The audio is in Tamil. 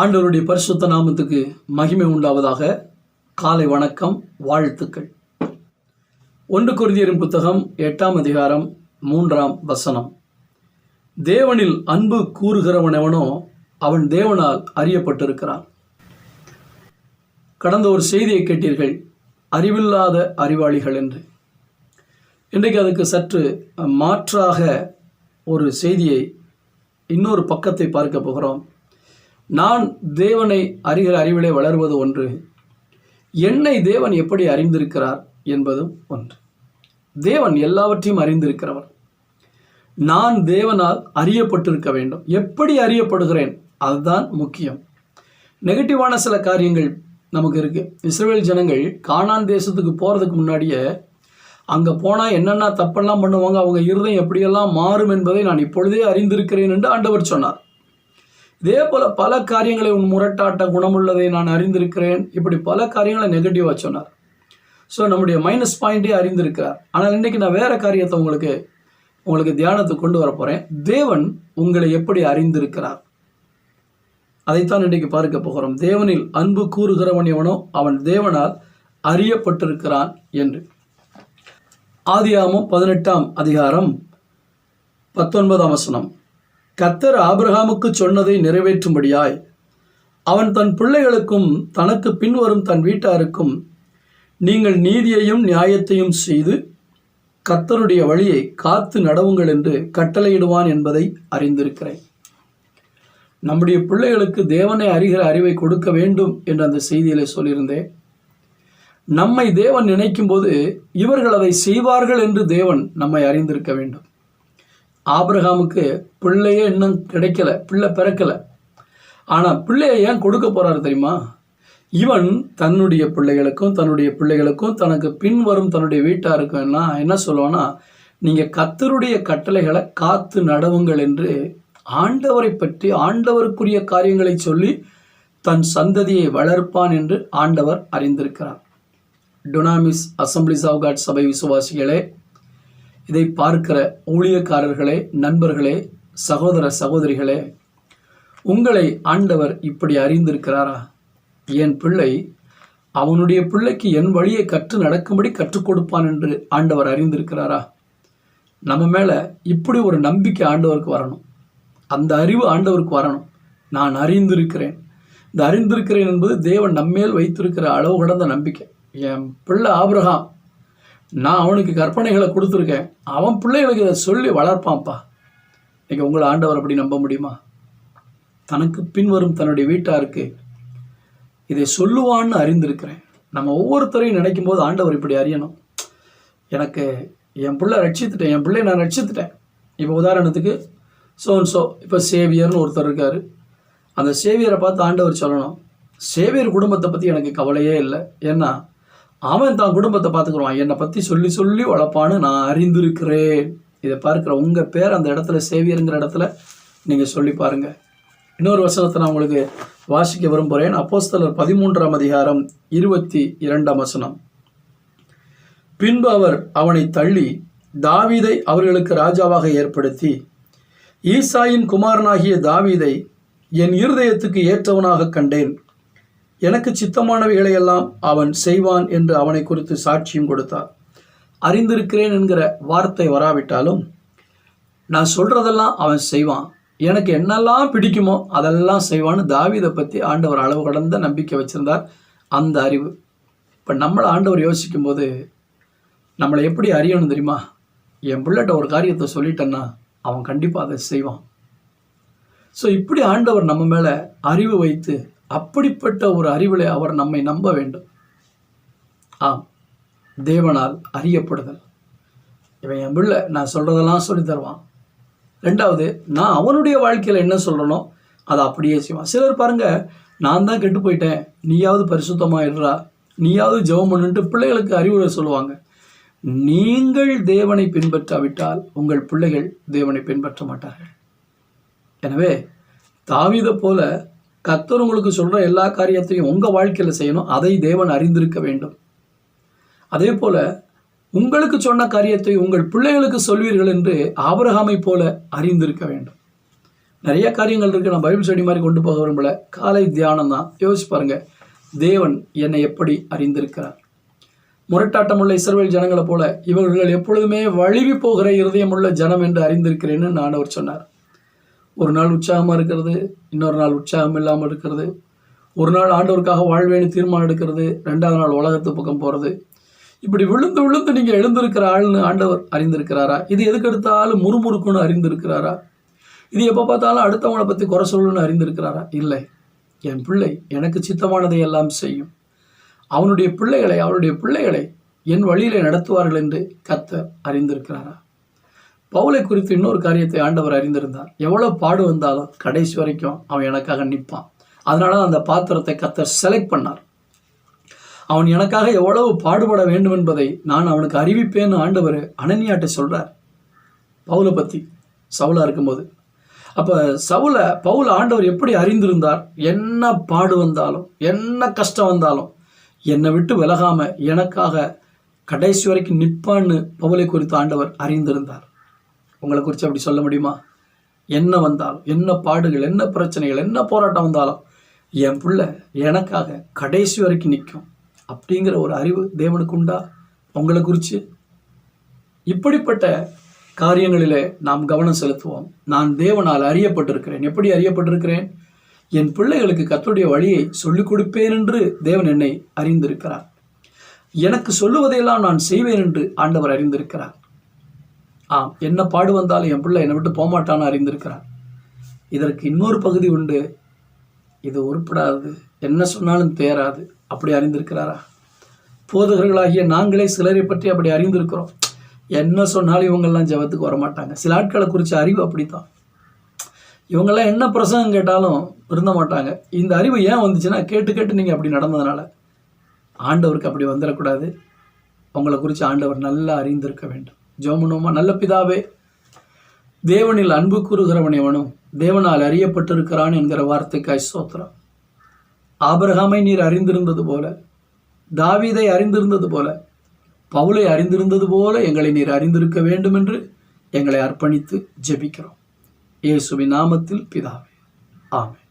ஆண்டவருடைய பரிசுத்த நாமத்துக்கு மகிமை உண்டாவதாக. காலை வணக்கம் வாழ்த்துக்கள். ஒன்று குருதியரின் புத்தகம் எட்டாம் அதிகாரம் மூன்றாம் வசனம். தேவனில் அன்பு கூறுகிறவனவனோ அவன் தேவனால் அறியப்பட்டிருக்கிறான். கடந்த ஒரு செய்தியை கேட்டீர்கள் அறிவில்லாத அறிவாளிகள் என்று. இன்றைக்கு அதுக்கு சற்று மாற்றாக ஒரு செய்தியை இன்னொரு பக்கத்தை பார்க்க போகிறோம். நான் தேவனை அறிகிற அறிவிலே வளர்வது ஒன்று என்னை தேவன் எப்படி அறிந்திருக்கிறார் என்பதும் ஒன்று. தேவன் எல்லாவற்றையும் அறிந்திருக்கிறவர் நான் தேவனால் அறியப்பட்டிருக்க வேண்டும். எப்படி அறியப்படுகிறேன்? அதுதான் முக்கியம். நெகட்டிவான சில காரியங்கள் நமக்கு இருக்குது இஸ்ரேல் ஜனங்கள் காணான் தேசத்துக்கு போகிறதுக்கு முன்னாடியே அங்கே போனால் என்னென்ன தப்பெல்லாம் பண்ணுவாங்க அவங்க இருதயம் எப்படியெல்லாம் மாறும் என்பதை நான் இப்பொழுதே அறிந்திருக்கிறேன் என்று ஆண்டவர் சொன்னார். இதே போல் பல காரியங்களை உன் முரட்டாட்ட குணமுள்ளதை நான் அறிந்திருக்கிறேன். இப்படி பல காரியங்களை நெகட்டிவாக சொன்னார். ஸோ நம்முடைய மைனஸ் பாயிண்ட்டே அறிந்திருக்கிறார். ஆனால் இன்றைக்கி நான் வேறு காரியத்தை உங்களுக்கு உங்களுக்கு தியானத்தை கொண்டு வர போகிறேன் தேவன் உங்களை எப்படி அறிந்திருக்கிறார்? அதைத்தான் இன்றைக்கு பார்க்க போகிறோம். தேவனில் அன்பு கூறுகிறவன் எவனோ அவன் தேவனால் அறியப்பட்டிருக்கிறான் என்று. ஆதியாமம் பதினெட்டாம் அதிகாரம் பத்தொன்பதாம் வசனம். கத்தர் ஆபிரகாமுக்கு சொன்னதை நிறைவேற்றும்படியாய் அவன் தன் பிள்ளைகளுக்கும் தனக்கு பின்வரும் தன் வீட்டாருக்கும் நீங்கள் நீதியையும் நியாயத்தையும் செய்து கத்தருடைய வழியை காத்து நடவுங்கள் என்று கட்டளையிடுவான் என்பதை அறிந்திருக்கிறேன். நம்முடைய பிள்ளைகளுக்கு தேவனை அறிகிற அறிவை கொடுக்க வேண்டும் என்று அந்த செய்தியிலே சொல்லியிருந்தேன். நம்மை தேவன் நினைக்கும் போது இவர்கள் அதை செய்வார்கள் என்று தேவன் நம்மை அறிந்திருக்க வேண்டும். ஆபிரகாமுக்கு பிள்ளையே இன்னும் கிடைக்கல பிள்ளை பிறக்கல. ஆனால் பிள்ளையை ஏன் கொடுக்க போகிறாரு தெரியுமா? இவன் தன்னுடைய பிள்ளைகளுக்கும் தன்னுடைய பிள்ளைகளுக்கும் தனக்கு பின்வரும் தன்னுடைய வீட்டாருக்கும் என்ன என்ன சொல்லுவான்னா நீங்கள் கத்தருடைய கட்டளைகளை காத்து நடவுங்கள் என்று ஆண்டவரை பற்றி ஆண்டவருக்குரிய காரியங்களை சொல்லி தன் சந்ததியை வளர்ப்பான் என்று ஆண்டவர் அறிந்திருக்கிறார். டொனாமிஸ் அசம்பிளிஸ் ஆஃப் காட் சபை விசுவாசிகளே இதை பார்க்கிற ஊழியக்காரர்களே நண்பர்களே சகோதர சகோதரிகளே உங்களை ஆண்டவர் இப்படி அறிந்திருக்கிறாரா? என் பிள்ளை அவனுடைய பிள்ளைக்கு என் வழியை கற்று நடக்கும்படி கற்றுக் கொடுப்பான் என்று ஆண்டவர் அறிந்திருக்கிறாரா? நம்ம மேலே இப்படி ஒரு நம்பிக்கை ஆண்டவருக்கு வரணும். அந்த அறிவு ஆண்டவருக்கு வரணும். நான் அறிந்திருக்கிறேன். இந்த அறிந்திருக்கிறேன் என்பது தேவன் நம்மேல் வைத்திருக்கிற அளவு கடந்த நம்பிக்கை. என் பிள்ளை ஆபிரகாம் நான் அவனுக்கு கற்பனைகளை கொடுத்துருக்கேன். அவன் பிள்ளைகளுக்கு இதை சொல்லி வளர்ப்பான்ப்பா. இன்றைக்கி உங்களை ஆண்டவர் அப்படி நம்ப முடியுமா? தனக்கு பின்வரும் தன்னுடைய வீட்டாருக்கு இதை சொல்லுவான்னு அறிந்திருக்கிறேன். நம்ம ஒவ்வொருத்தரையும் நினைக்கும் போது ஆண்டவர் இப்படி அறியணும். எனக்கு என் பிள்ளை ரட்சித்துட்டேன் என் பிள்ளைய நான் ரட்சித்துட்டேன். இப்போ உதாரணத்துக்கு சோன் சோ இப்போ சேவியர்னு ஒருத்தர் இருக்கார். அந்த சேவியரை பார்த்து ஆண்டவர் சொல்லணும். சேவியர் குடும்பத்தை பற்றி எனக்கு கவலையே இல்லை. ஏன்னா அவன் தான் குடும்பத்தை பார்த்துக்குருவான். என்னை பற்றி சொல்லி சொல்லி வளர்ப்பான்னு நான் அறிந்திருக்கிறேன். இதை பார்க்குற உங்கள் பேர் அந்த இடத்துல சேவியருங்கிற இடத்துல நீங்கள் சொல்லி பாருங்கள் இன்னொரு வசனத்தை நான் உங்களுக்கு வாசிக்க விரும்புகிறேன் அப்போஸ்தலர் பதிமூன்றாம் அதிகாரம் இருபத்தி இரண்டாம் வசனம். பின்பு அவர் அவனை தள்ளி தாவீதை அவர்களுக்கு ராஜாவாக ஏற்படுத்தி ஈசாயின் குமாரனாகிய தாவீதை என் இருதயத்துக்கு ஏற்றவனாக கண்டேன். எனக்கு சித்தமானவைகளையெல்லாம் அவன் செய்வான் என்று அவனை குறித்து சாட்சியும் கொடுத்தார். அறிந்திருக்கிறேன் என்கிற வார்த்தை வராவிட்டாலும் நான் சொல்றதெல்லாம் அவன் செய்வான். எனக்கு என்னெல்லாம் பிடிக்குமோ அதெல்லாம் செய்வான்னு தாவிதை பற்றி ஆண்டவர் அளவு கடந்த நம்பிக்கை வச்சுருந்தார். அந்த அறிவு. இப்போ நம்மளை ஆண்டவர் யோசிக்கும் போது நம்மளை எப்படி அறியணும் தெரியுமா? என் பிள்ளைகிட்ட ஒரு காரியத்தை சொல்லிட்டேன்னா அவன் கண்டிப்பாக அதை செய்வான். ஸோ இப்படி ஆண்டவர் நம்ம மேலே அறிவு வைத்து அப்படிப்பட்ட ஒரு அறிவிலே அவர் நம்மை நம்ப வேண்டும். ஆம். தேவனால் அறியப்படுதல். இவன் என் பிள்ளை நான் சொல்கிறதெல்லாம் சொல்லி தருவான். ரெண்டாவது நான் அவனுடைய வாழ்க்கையில் என்ன சொல்கிறனோ அதை அப்படியே செய்வான். சிலர் பாருங்கள் நான் தான் கெட்டு போயிட்டேன். நீயாவது பரிசுத்தமாக இருறா நீயாவது ஜெபம் பண்ணுன்ட்டு பிள்ளைகளுக்கு அறிவுரை சொல்லுவாங்க. நீங்கள் தேவனை பின்பற்றாவிட்டால் உங்கள் பிள்ளைகள் தேவனை பின்பற்ற மாட்டார்கள். எனவே தாவிதை போல கத்தர் உங்களுக்கு சொல்கிற எல்லா காரியத்தையும் உங்கள் வாழ்க்கையில் செய்யணும். அதை தேவன் அறிந்திருக்க வேண்டும். அதே போல் உங்களுக்கு சொன்ன காரியத்தை உங்கள் பிள்ளைகளுக்கு சொல்வீர்கள் என்று ஆபரகாமை போல அறிந்திருக்க வேண்டும். நிறைய காரியங்கள் இருக்கு. நான் பைபிள் ஸ்டடி மாதிரி கொண்டு போக விரும்பல. காலை தியானம் தான். யோசிச்சு பாருங்க. தேவன் என்னை எப்படி அறிந்திருக்கிறார்? முரட்டாட்டமுள்ள இஸ்ரவேல் ஜனங்களை போல இவர்கள் எப்பொழுதுமே வழுவி போகிற இருதயமுள்ள ஜனம் என்று அறிந்திருக்கிறேன்னு நான் அவர் சொன்னார். ஒரு நாள் உற்சாகமாக இருக்கிறது இன்னொரு நாள் உற்சாகம் இல்லாமல் இருக்கிறது. ஒரு நாள் ஆண்டவருக்காக வாழ்வேன்னு தீர்மானம் எடுக்கிறது ரெண்டாவது நாள் உலகத்து பக்கம் போகிறது இப்படி விழுந்து விழுந்து நீங்கள் எழுந்திருக்கிற ஆள்னு ஆண்டவர் அறிந்திருக்கிறாரா? இது எதுக்கு எடுத்தாலும் முறுமுறுக்குன்னு அறிந்திருக்கிறாரா? இது எப்போ பார்த்தாலும் அடுத்தவங்களை பற்றி குறை சொல்லணும்னு அறிந்திருக்கிறாரா? இல்லை. என் பிள்ளை எனக்கு சித்தமானதை எல்லாம் செய்யும். அவனுடைய பிள்ளைகளை அவனுடைய பிள்ளைகளை என் வழியிலே நடத்துவார்கள் என்று கத்தர் அறிந்திருக்கிறாரா? பவுலை குறித்து இன்னொரு காரியத்தை ஆண்டவர் அறிந்திருந்தார். எவ்வளோ பாடு வந்தாலும் கடைசி வரைக்கும் அவன் எனக்காக நிற்பான். அதனால தான் அந்த பாத்திரத்தை கத்தர் செலக்ட் பண்ணார். அவன் எனக்காக எவ்வளவு பாடுபட வேண்டும் என்பதை நான் அவனுக்கு அறிவிப்பேன்னு ஆண்டவர் அனன்யாட்ட சொல்கிறார் பவுலை பற்றி சவுலாக இருக்கும்போது. அப்போ சவுலை பவுல ஆண்டவர் எப்படி அறிந்திருந்தார்? என்ன பாடு வந்தாலும் என்ன கஷ்டம் வந்தாலும் என்னை விட்டு விலகாமல் எனக்காக கடைசி வரைக்கும் நிற்பான்னு பவுலை குறித்து ஆண்டவர் அறிந்திருந்தார். உங்களை குறித்து அப்படி சொல்ல முடியுமா? என்ன வந்தாலும் என்ன பாடுகள் என்ன பிரச்சனைகள் என்ன போராட்டம் வந்தாலும் என் பிள்ளை எனக்காக கடைசி வரைக்கும் நிற்கும். அப்படிங்கிற ஒரு அறிவு தேவனுக்கு உண்டா? உங்களை குறித்து இப்படிப்பட்ட காரியங்களிலே நாம் கவனம் செலுத்துவோம். நான் தேவனால் அறியப்பட்டிருக்கிறேன். எப்படி அறியப்பட்டிருக்கிறேன்? என் பிள்ளைகளுக்கு கத்துடைய வழியை சொல்லிக் கொடுப்பேன் என்று தேவன் என்னை அறிந்திருக்கிறார். எனக்கு சொல்லுவதையெல்லாம் நான் செய்வேன் என்று ஆண்டவர் அறிந்திருக்கிறார். ஆம் என்ன பாடு வந்தாலும் என் பிள்ளை என்னை விட்டு போகமாட்டான்னு அறிந்திருக்கிறார். இதற்கு இன்னொரு பகுதி உண்டு. இது உருப்படாது. என்ன சொன்னாலும் தேராது. அப்படி அறிந்திருக்கிறாரா? போதகர்களாகிய நாங்களே சிலரை பற்றி அப்படி அறிந்திருக்கிறோம். என்ன சொன்னாலும் இவங்கெல்லாம் ஜெபத்துக்கு வரமாட்டாங்க. சில ஆட்களை குறித்த அறிவு அப்படித்தான். இவங்கெல்லாம் என்ன பிரசங்கம் கேட்டாலும் இருந்த மாட்டாங்க இந்த அறிவு ஏன் வந்துச்சுன்னா கேட்டு கேட்டு நீங்கள் அப்படி நடந்ததுனால. ஆண்டவருக்கு அப்படி வந்துடக்கூடாது. உங்களை குறித்து ஆண்டவர் நல்லா அறிந்திருக்க வேண்டும். ஜோமனோமா நல்ல பிதாவே தேவனில் அன்பு கூறுகிறவன் எவனும் தேவனால் அறியப்பட்டிருக்கிறான் என்கிற வார்த்தைக்காய் சோத்திரம் ஆபிரகாமை நீர் அறிந்திருந்தது போல தாவீதை அறிந்திருந்தது போல பவுலை அறிந்திருந்தது போல எங்களை நீர் அறிந்திருக்க வேண்டும் என்று எங்களை அர்ப்பணித்து ஜெபிக்கிறோம். இயேசுவின் நாமத்தில் பிதாவே. ஆமே